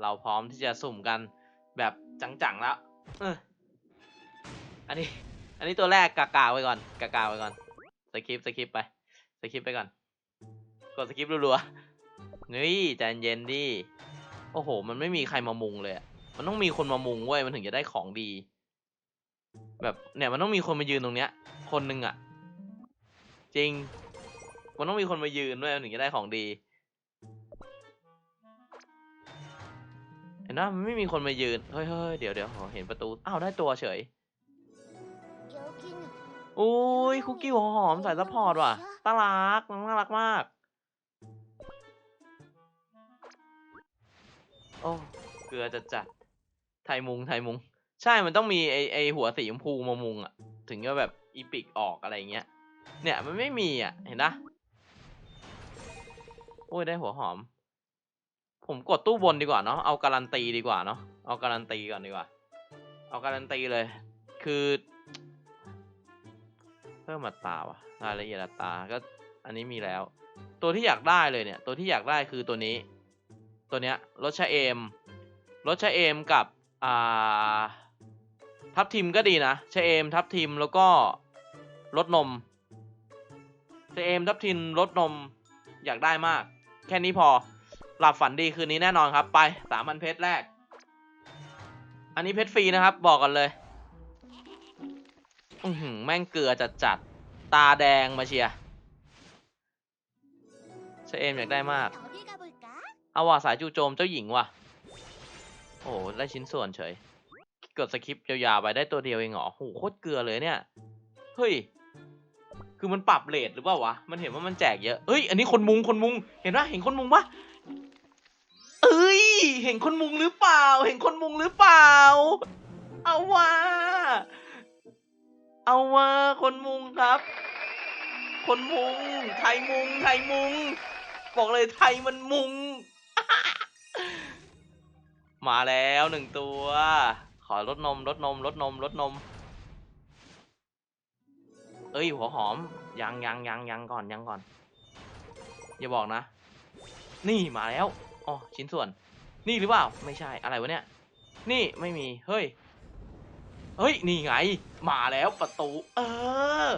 เราพร้อมที่จะสุ่มกันแบบจังๆแล้วอันนี้ อันนี้ตัวแรกกากาไว้ก่อนกากาไว้ก่อนสคิปสคิปไปสคิปไปก่อน กดสคิปรัวๆเฮ้ยใจเย็นดิโอ้โห มันไม่มีใครมามุงเลยมันต้องมีคนมามุงเว้ยมันถึงจะได้ของดี แบบเนี่ยมันต้องมีคนมายืนตรงเนี้ย คนหนึ่งอะจริง มันต้องมีคนมายืนด้วยมันถึงจะได้ของดี ยวนะมัไม่มีคนมายืนเฮ้ยเดี๋ยวเดี๋ยวเห็นประตู อ้าวได้ตัวเฉยโอ้ยคุกกี้หัวหอมใส่ยซัพพอร์ตว่ะน่ารักน่ารักมาก โอ้เกลือจัดจัดไทยมุงไทยมุง ใช่มันต้องมีไอไอหัวสีชมพูมามุงอะถึงจะแบบอีปิกออกอะไรเงี้ย เนี่ยมันไม่มีอะเห็นนะโอ้ยได้หัวหอม ผมกดตู้บนดีกว่าเนาะเอาการันตีดีกว่าเนาะเอาการันตีก่อนดีกว่า เอาการันตีเลย คือ เพิ่มอัตราว่ะรายละเอียดอัตราก็อันนี้มีแล้ว ตัวที่อยากได้เลยเนี่ย ตัวที่อยากได้คือตัวนี้ ตัวเนี้ยรสชาเอมรสชาเอมกับอ่าทับทิมก็ดีนะชาเอมทับทิมแล้วก็รสนมชาเอมทับทิมรสนมอยากได้มาก แค่นี้พอ หลับฝันดีคืนนี้แน่นอนครับ ไปสามพันเพชรแรก อันนี้เพชรฟรีนะครับ บอกกันเลยอืแม่งเกลือจัดจัดตาแดงมาเชียเชเอมอยากได้มาก เอาว่ะสายจูโจมเจ้าหญิงว่ะ โอ้ได้ชิ้นส่วนเฉยกดสคริปต์ยาวๆไปได้ตัวเดียวเองเหรอโหโคตรเกลือเลยเนี่ย เฮ้ย คือมันปรับเลทหรือเปล่าวะ มันเห็นว่ามันแจกเยอะเฮ้ย อันนี้คนมุงคนมุง เห็นปะเห็นคนมุงปะ เอ้ย เห็นคนมุงหรือเปล่า เห็นคนมุงหรือเปล่า เอาว่า เอาว่าคนมุงครับ คนมุง ไทยมุง ไทยมุง บอกเลยไทยมันมุง มาแล้วหนึ่งตัว ขอลดนมลดนมลดนมลดนม เอ้ย หัวหอม ยังยังยังยังก่อนยังก่อน อย่าบอกนะ นี่มาแล้ว อ๋อชิ้นส่วน นี่หรือเปล่า ไม่ใช่อะไรวะเนี่ย นี่ไม่มี เฮ้ย เฮ้ย นี่ไง มาแล้วประตู เออ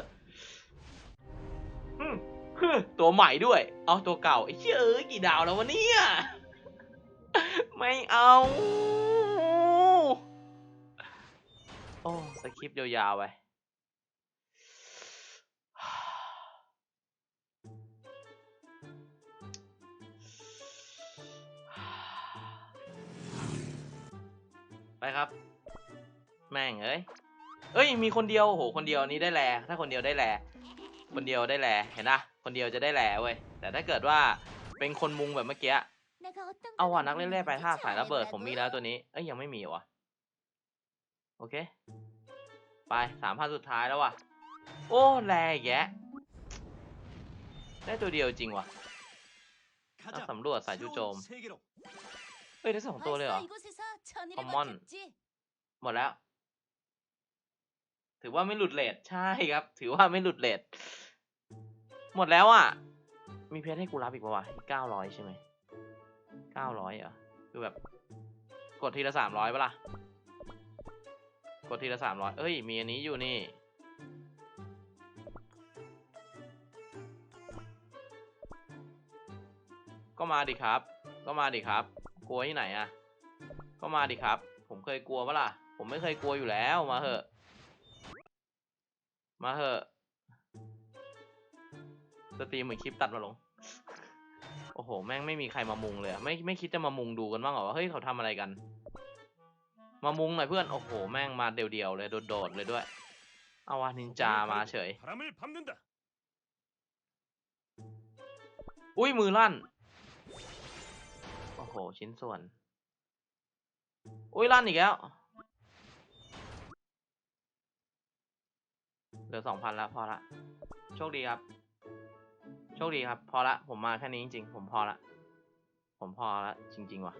ตัวใหม่ด้วย เอาตัวเก่าไอ้เชี่อกี่ดาวแล้ววะเนี่ย ไม่เอา โอ้ สคริปต์ยาวๆไป ครับ แม่งเอ้ยเอ้ย มีคนเดียวโหคนเดียวนี้ได้แลถ้าคนเดียวได้แลคนเดียวได้แลเห็นนะคนเดียวจะได้แลเว้ยแต่ถ้าเกิดว่าเป็นคนมุงแบบเมื่อกี้เอาว่ะนักเล่นแร่ไปถ้าสายระเบิดผมมีแล้วตัวนี้เอ้ยยังไม่มีวะโอเค ไปสามพันสุดท้ายแล้ววะโอ้แลแยะได้ตัวเดียวจริงว่ะนักสำรวจสายจูโจมเอ้ยได้สองตัวเลยเหรอ คอมมอนหมดแล้ว ถือว่าไม่หลุดเลทใช่ครับ ถือว่าไม่หลุดเลทหมดแล้วอะ มีเพจให้กูรับอีกปะวะกเก้าร้อยใช่ไหมเก้าร้อยเหรอคือแบบ กดทีละสามร้อยปะล่ะ กดทีละสามร้อยเอ้ย มีอันนี้อยู่นี่ก็มาดิครับ ก็มาดิครับ กลัวที่ไหนอะ ก็มาดิครับ ผมเคยกลัวปะล่ะ ผมไม่เคยกลัวอยู่แล้วมาเหอะ มาเหอะสตรีมเหมือนคลิปตัดมาลง โอ้โห แม่งไม่มีใครมามุงเลยไม่ไม่คิดจะมามุงดูกันบ้างเหรอว่าเฮ้ยเขาทำอะไรกัน มามุงหน่อยเพื่อน โอ้โห แม่งมาเดียวๆเลยโดดๆเลยด้วย เอาวานินจามาเฉย อุ้ยมือลั่น โอ้โห ชิ้นส่วน อุ้ยลั่นอีกแล้ว เหลือสองพันแล้วพอละ โชคดีครับ โชคดีครับ พอละ ผมมาแค่นี้จริง ๆ ผมพอละ ผมพอละจริง ๆ ว่ะ